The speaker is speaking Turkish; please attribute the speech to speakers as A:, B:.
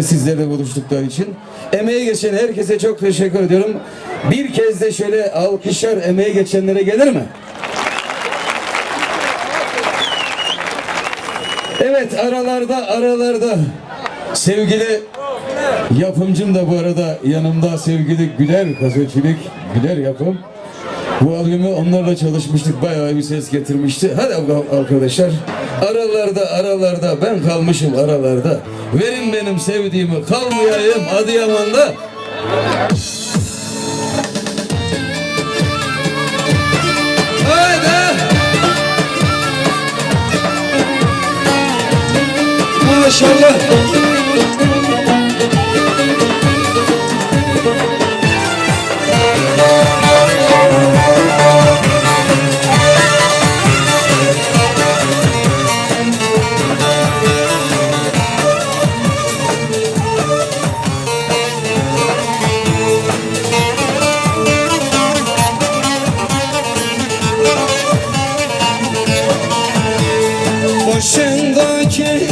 A: sizlerle buluştukları için. Emeği geçen herkese çok teşekkür ediyorum. Bir kez de şöyle alkışlar emeği geçenlere gelir mi? Evet aralarda aralarda sevgili yapımcım da bu arada yanımda sevgili Güler Kasoçilik Güler yapım. Bu albümü onlarla çalışmıştık. Bayağı bir ses getirmişti. Hadi arkadaşlar. Aralarda aralarda ben kalmışım aralarda. Verin benim sevdiğimi kalmayayım Adıyaman'da. Haydi. Maşallah.
B: Başındaki